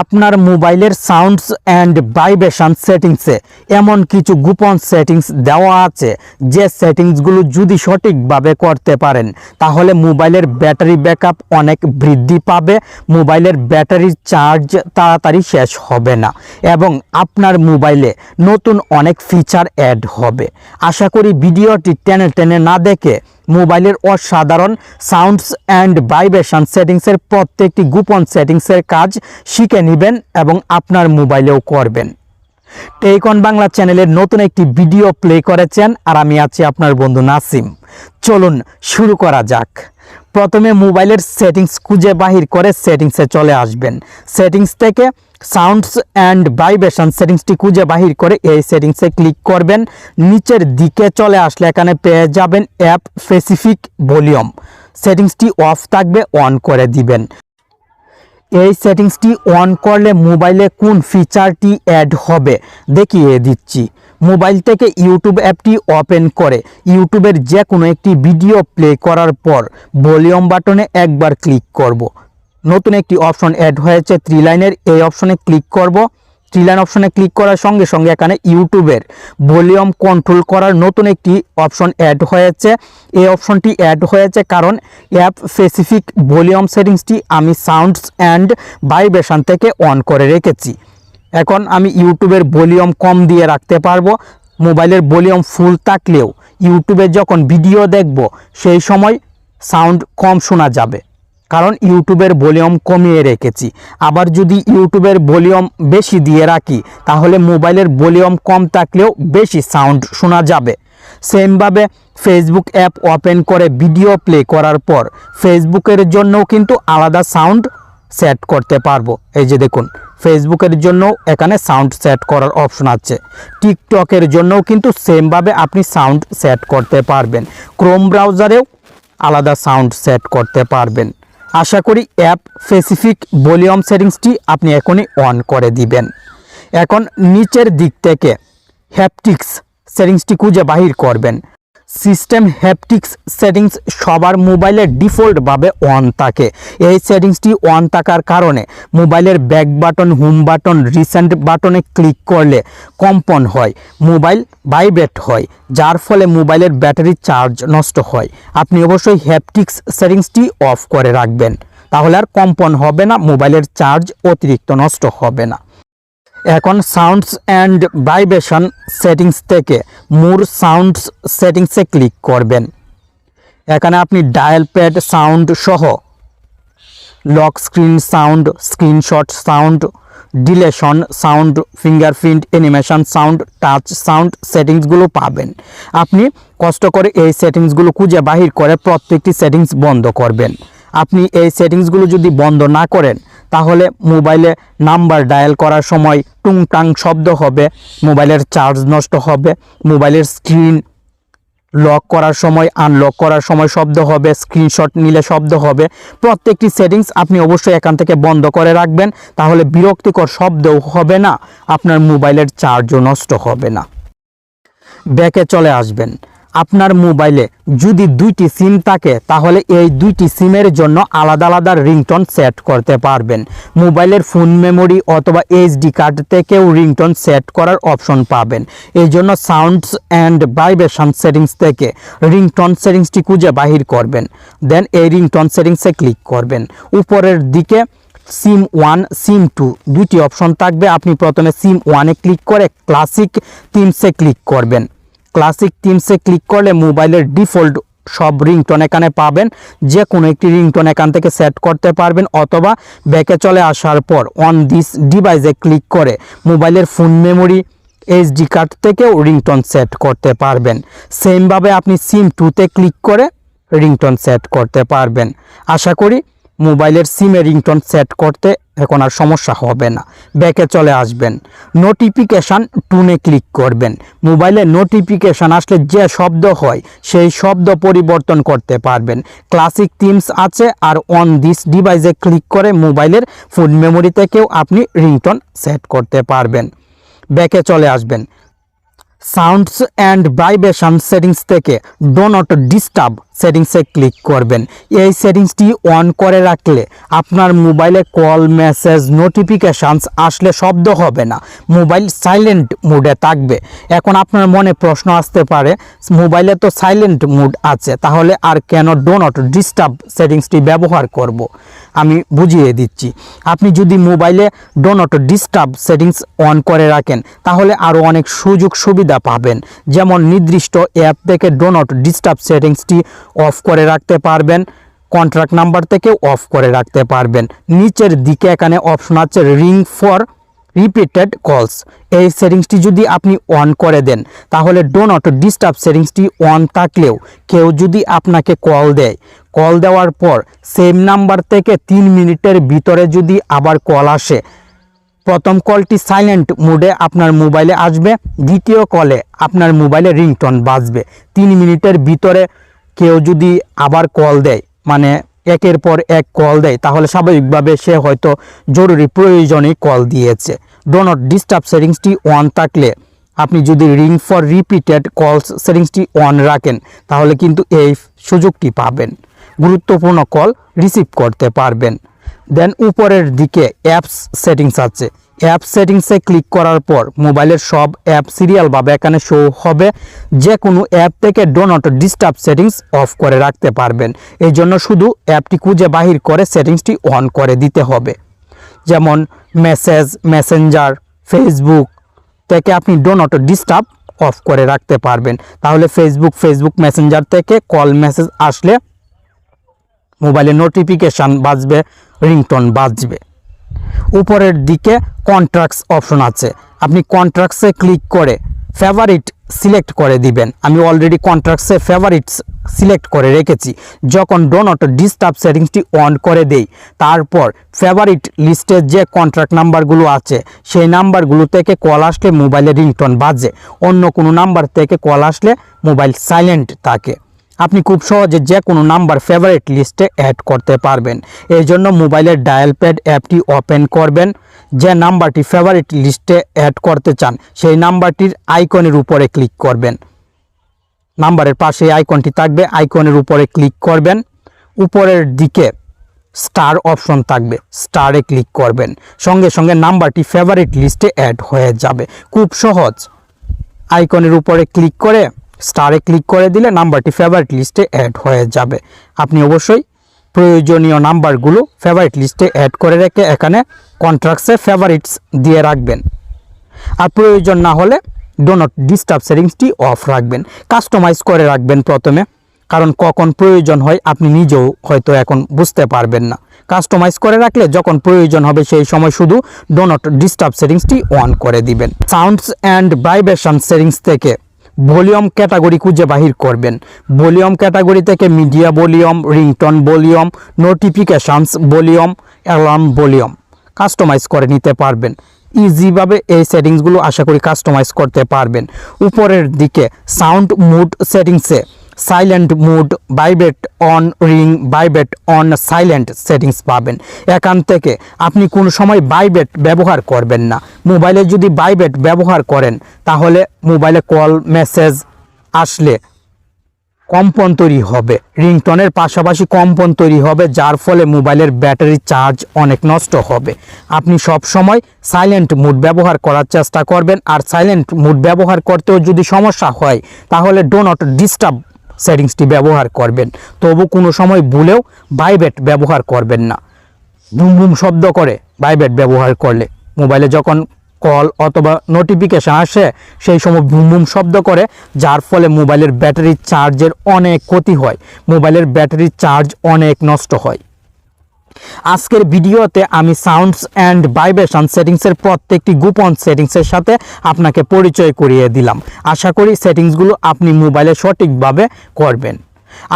আপনার মোবাইলের sounds and vibration সেটিংসে এমন কিছু গোপন সেটিংস দেওয়া আছে, যে সেটিংসগুলো যদি সঠিকভাবে করতে পারেন, তাহলে মোবাইলের ব্যাটারি ব্যাকআপ অনেক বৃদ্ধি পাবে, মোবাইলের ব্যাটারির চার্জ তাড়াতাড়ি শেষ হবে না, এবং আপনার মোবাইলে নতুন অনেক ফিচার অ্যাড হবে। আশা করি ভিডিওটি টেনে টেনে না দেখে মোবাইলের অসাধারণ সাউন্ডস অ্যান্ড ভাইব্রেশন সেটিংসের প্রত্যেকটি গোপন সেটিংসের কাজ শিখে নেবেন এবং আপনার মোবাইলেও করবেন। টেকন বাংলা চ্যানেলের নতুন একটি ভিডিও প্লে করেছেন আর আমি আছি আপনার বন্ধু নাসিম। চলুন শুরু করা যাক। প্রথমে মোবাইলের সেটিংস খুঁজে বাহির করে সেটিংসে চলে আসবেন। সেটিংস থেকে সাউন্ডস অ্যান্ড ভাইব্রেশন সেটিংসটি খুঁজে বাহির করে এই সেটিংসে ক্লিক করবেন। নিচের দিকে চলে আসলে এখানে পেয়ে যাবেন অ্যাপ স্পেসিফিক ভলিউম সেটিংসটি অফ থাকবে অন করে দিবেন। এই সেটিংসটি অন করলে মোবাইলে কোন ফিচারটি অ্যাড হবে দেখিয়ে দিচ্ছি। মোবাইল থেকে ইউটিউব অ্যাপটি ওপেন করে। ইউটিউবের যে কোনো একটি ভিডিও প্লে করার পর ভলিউম বাটনে একবার ক্লিক করব। নতুন একটি অপশন অ্যাড হয়েছে থ্রি লাইনের এই অপশনে ক্লিক করব। থ্রি লাইন অপশনে ক্লিক করার সঙ্গে সঙ্গে এখানে ইউটিউবের ভলিউম কন্ট্রোল করার নতুন একটি অপশন অ্যাড হয়েছে। এই অপশনটি অ্যাড হয়েছে কারণ অ্যাপ স্পেসিফিক ভলিউম সেটিংসটি আমি সাউন্ডস অ্যান্ড ভাইব্রেশন থেকে অন করে রেখেছি। এখন আমি ইউটিউবের ভলিউম কম দিয়ে রাখতে পারব। মোবাইলের ভলিউম ফুল থাকলেও ইউটিউবে যখন ভিডিও দেখব, সেই সময় সাউন্ড কম শোনা যাবে। কারণ ইউটিউবের ভলিউম কমিয়ে রেখেছি। আবার যদি ইউটিউবের ভলিউম বেশি দিয়ে রাখি, তাহলে মোবাইলের ভলিউম কম থাকলেও বেশি সাউন্ড শোনা যাবে। সেমভাবে ফেসবুক অ্যাপ ওপেন করে ভিডিও প্লে করার পর ফেসবুকের জন্যও কিন্তু আলাদা সাউন্ড সেট করতে পারব। এই যে দেখুন ফেসবুকের জন্য এখানে সাউন্ড সেট করার অপশন আছে। টিকটকের জন্যও কিন্তু সেমভাবে আপনি সাউন্ড সেট করতে পারবেন। ক্রোম ব্রাউজারেও আলাদা সাউন্ড সেট করতে পারবেন। আশা করি অ্যাপ স্পেসিফিক ভলিউম সেটিংসটি আপনি এখনই অন করে দিবেন। এখন নিচের দিক থেকে হ্যাপটিক্স সেটিংসটি খুঁজে বাহির করবেন। সিস্টেম হ্যাপটিক্স সেটিংস সবার মোবাইলে ডিফল্টভাবে অন থাকে। এই সেটিংসটি অন থাকার কারণে মোবাইলের back button, home button, recent বাটনে ক্লিক করলে কম্পন হয়, মোবাইল ভাইব্রেট হয়, যার ফলে মোবাইলের ব্যাটারি চার্জ নষ্ট হয়। আপনি অবশ্যই হ্যাপটিক্স সেটিংসটি অফ করে রাখবেন, তাহলে আর কম্পন হবে না, মোবাইলের চার্জ অতিরিক্ত নষ্ট হবে না। এখন সাউন্ডস অ্যান্ড ভাইব্রেশন সেটিংস থেকে মোর সাউন্ডস সেটিংসে ক্লিক করবেন। এখানে আপনি ডায়াল প্যাড সাউন্ড সহ lock screen sound screenshot sound deletion sound fingerprint animation sound touch sound সেটিংসগুলো পাবেন। আপনি কষ্ট করে এই সেটিংসগুলো খুঁজে বাহির করে প্রত্যেকটি সেটিংস বন্ধ করবেন। আপনি এই সেটিংসগুলো যদি বন্ধ না করেন, তাহলে মোবাইলে নাম্বার ডায়াল করার সময় টুংটাং শব্দ হবে, মোবাইলের চার্জ নষ্ট হবে, মোবাইলের স্ক্রিন লক করার সময় আনলক করার সময় শব্দ হবে, স্ক্রিনশট নিলে শব্দ হবে। প্রত্যেকটি সেটিংস আপনি অবশ্যই এখান থেকে বন্ধ করে রাখবেন, তাহলে বিরক্তিকর শব্দও হবে না, আপনার মোবাইলের চার্জও নষ্ট হবে না। ব্যাকে চলে আসবেন। আপনার মোবাইলে যদি দুইটি সিম থাকে, তাহলে এই দুইটি সিমের জন্য আলাদা আলাদা রিংটোন সেট করতে পারবেন। মোবাইলের ফোন মেমোরি অথবা এইচডি কার্ড থেকেও রিংটোন সেট করার অপশন পাবেন। এই জন্য সাউন্ডস অ্যান্ড ভাইব্রেশন সেটিংস থেকে রিংটোন সেটিংসটি খুঁজে বাহির করবেন। দেন এই রিংটোন সেটিংসে ক্লিক করবেন। উপরের দিকে সিম ওয়ান, সিম টু দুইটি অপশন থাকবে। আপনি প্রথমে সিম ওয়ানে ক্লিক করে ক্লাসিক থিমসে ক্লিক করবেন। ক্লাসিক থিমসে ক্লিক করলে মোবাইলের ডিফল্ট সব রিংটোন এখানে পাবেন। যে কোনো একটি রিংটোন এখান থেকে সেট করতে পারবেন অথবা ব্যাকে চলে আসার পর অন দিস ডিভাইসে ক্লিক করে মোবাইলের ফোন মেমোরি এইচডি কার্ড থেকেও রিংটোন সেট করতে পারবেন। সেমভাবে আপনি সিম টুতে ক্লিক করে রিংটোন সেট করতে পারবেন। আশা করি মোবাইলের সিমে রিংটোন সেট করতে এখন আর সমস্যা হবে না। ব্যাকে চলে আসবেন। নোটিফিকেশান টুনে ক্লিক করবেন। মোবাইলে নোটিফিকেশান আসলে যে শব্দ হয়, সেই শব্দ পরিবর্তন করতে পারবেন। ক্লাসিক থিমস আছে আর অন দিস ডিভাইসে ক্লিক করে মোবাইলের ফোন মেমোরি থেকেও আপনি রিংটোন সেট করতে পারবেন। ব্যাকে চলে আসবেন। সাউন্ডস অ্যান্ড ভাইব্রেশন সেটিংস থেকে ডো নট ডিস্টার্ব সেটিংসে ক্লিক করবেন। এই সেটিংসটি অন করে রাখলে আপনার মোবাইলে কল, মেসেজ, নোটিফিকেশানস আসলে শব্দ হবে না। মোবাইল সাইলেন্ট মুডে থাকবে। এখন আপনার মনে প্রশ্ন আসতে পারে, মোবাইলে তো সাইলেন্ট মুড আছে, তাহলে আর কেন ডো নট ডিস্টার্ব সেটিংসটি ব্যবহার করব। আমি বুঝিয়ে দিচ্ছি। আপনি যদি মোবাইলে do not disturb settings on করে রাখেন, তাহলে আরও অনেক সুযোগ সুবিধা পাবেন। যেমন নির্দিষ্ট অ্যাপ থেকে ডো নট ডিস্টার্ব সেটিংসটি অফ করে রাখতে পারবেন। কন্ট্রাক্ট নাম্বার থেকে অফ করে রাখতে পারবেন। নিচের দিকে এখানে অপশন আছে রিং ফর রিপিটেড কলস এই সেটিংসটি যদি আপনি অন করে দেন, তাহলে ডো নট ডিস্টার্ব সেটিংসটি অন থাকলেও কেউ যদি আপনাকে কল দেয় কল দেওয়ার পর সেম নাম্বার থেকে তিন মিনিটের ভিতরে যদি আবার কল আসে, প্রথম কলটি সাইলেন্ট মোডে আপনার মোবাইলে আসবে, দ্বিতীয় কলে আপনার মোবাইলে রিংটোন বাজবে। তিন মিনিটের ভিতরে কেউ যদি আবার কল দেয় মানে একের পর এক কল দেয়, তাহলে স্বাভাবিকভাবে সে হয়তো জরুরি প্রয়োজনে কল দিয়েছে। ডো নট ডিস্টার্ব সেটিংসটি অন থাকলে আপনি যদি রিং ফর রিপিটেড কলস সেটিংসটি অন রাখেন, তাহলে কিন্তু এই সুযোগটি পাবেন। গুরুত্বপূর্ণ কল রিসিভ করতে পারবেন। দেন উপরের দিকে অ্যাপস সেটিংস আছে। অ্যাপ সেটিংসে ক্লিক করার পর মোবাইলের সব অ্যাপ সিরিয়ালভাবে এখানে শো হবে। যে কোনো অ্যাপ থেকে do not disturb settings off করে রাখতে পারবেন। এই জন্য শুধু অ্যাপটি খুঁজে বাহির করে সেটিংসটি অন করে দিতে হবে। যেমন মেসেজ মেসেঞ্জার ফেসবুক থেকে আপনি ডো নট ডিস্টার্ব অফ করে রাখতে পারবেন। তাহলে ফেসবুক ফেসবুক মেসেঞ্জার থেকে কল মেসেজ আসলে মোবাইলে নোটিফিকেশান বাজবে রিংটোন বাজবে। উপরের দিকে কন্ট্রাক্টস অপশন আছে। আপনি কন্ট্রাক্টসে ক্লিক করে ফেভারিট সিলেক্ট করে দিবেন। আমি অলরেডি কন্ট্রাক্টসে ফেভারিটস সিলেক্ট করে রেখেছি। যখন ডো নট ডিস্টার্ব সেটিংসটি অন করে দেই, তারপর ফেভারিট লিস্টে যে কন্ট্রাক্ট নাম্বারগুলো আছে, সেই নাম্বারগুলো থেকে কল আসলে মোবাইলে রিংটোন বাজে। অন্য কোনো নাম্বার থেকে কল আসলে মোবাইল সাইলেন্ট থাকে। আপনি খুব সহজে যে কোনো নাম্বার ফেভারিট লিস্টে অ্যাড করতে পারবেন। এই জন্য মোবাইলের ডায়াল প্যাড অ্যাপটি ওপেন করবেন। যে নাম্বারটি ফেভারিট লিস্টে অ্যাড করতে চান, সেই নাম্বারটির আইকনের উপরে ক্লিক করবেন। নাম্বারের পাশে আইকনটি থাকবে আইকনের উপরে ক্লিক করবেন। উপরের দিকে স্টার অপশন থাকবে স্টারে ক্লিক করবেন। সঙ্গে সঙ্গে নাম্বারটি ফেভারিট লিস্টে অ্যাড হয়ে যাবে। খুব সহজ। আইকনের উপরে ক্লিক করে স্টারে ক্লিক করে দিলে নাম্বারটি ফেভারিট লিস্টে অ্যাড হয়ে যাবে। আপনি অবশ্যই প্রয়োজনীয় নাম্বারগুলো ফেভারিট লিস্টে অ্যাড করে রেখে এখানে কন্ট্রাক্টসে ফেভারিটস দিয়ে রাখবেন। আর প্রয়োজন না হলে ডো নট ডিস্টার্ব সেটিংসটি অফ রাখবেন। কাস্টমাইজ করে রাখবেন প্রথমে, কারণ কখন প্রয়োজন হয় আপনি নিজেও হয়তো এখন বুঝতে পারবেন না। কাস্টমাইজ করে রাখলে যখন প্রয়োজন হবে সেই সময় শুধু ডো নট ডিস্টার্ব সেটিংসটি অন করে দিবেন। সাউন্ডস অ্যান্ড ভাইব্রেশন সেটিংস থেকে ভলিউম ক্যাটাগরি খুঁজে বাহির করবেন। ভলিউম ক্যাটাগরি থেকে media volume, ringtone volume, notifications volume, alarm volume customise করে নিতে পারবেন। ইজিভাবে এই সেটিংসগুলো আশা করি কাস্টমাইজ করতে পারবেন। উপরের দিকে সাউন্ড, মুড, সেটিংসে silent mode vibrate on ring vibrate on silent settings পাবেন। এখান থেকে আপনি কোনো সময় ভাইব্রেট ব্যবহার করবেন না। মোবাইলে যদি ভাইব্রেট ব্যবহার করেন, তাহলে মোবাইলে কল মেসেজ আসলে কম্পন তৈরি হবে। রিংটনের পাশাপাশি কম্পন তৈরি হবে, যার ফলে মোবাইলের ব্যাটারি চার্জ অনেক নষ্ট হবে। আপনি সব সময় সাইলেন্ট মুড ব্যবহার করার চেষ্টা করবেন, আর সাইলেন্ট মুড ব্যবহার করতেও যদি সমস্যা হয়, তাহলে ডো নট ডিস্টার্ব সেটিংসটি ব্যবহার করবেন। তবু কোনো সময় ভুলেও ভাইব্রেট ব্যবহার করবেন না। বুম বুম শব্দ করে ভাইব্রেট ব্যবহার করলে। মোবাইলে যখন কল অথবা নোটিফিকেশান আসে, সেই সময় বুম বুম শব্দ করে, যার ফলে মোবাইলের ব্যাটারি চার্জের অনেক ক্ষতি হয়। মোবাইলের ব্যাটারি চার্জ অনেক নষ্ট হয়। আজকের ভিডিওতে আমি সাউন্ডস অ্যান্ড ভাইব্রেশন সেটিংসের প্রত্যেকটি গোপন সেটিংসের সাথে আপনাকে পরিচয় করিয়ে দিলাম। আশা করি সেটিংসগুলো আপনি মোবাইলে সঠিকভাবে করবেন।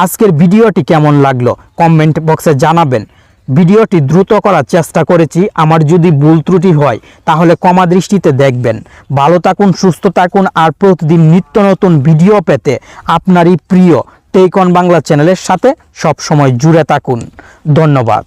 আজকের ভিডিওটি কেমন লাগল কমেন্ট বক্সে জানাবেন। ভিডিওটি দ্রুত করার চেষ্টা করেছি, আমার যদি ভুল ত্রুটি হয় তাহলে কমা দৃষ্টিতে দেখবেন। ভালো থাকুন, সুস্থ থাকুন আর প্রতিদিন নিত্য নতুন ভিডিও পেতে আপনারই প্রিয় টেকন বাংলা চ্যানেলের সাথে সবসময় জুড়ে থাকুন। ধন্যবাদ।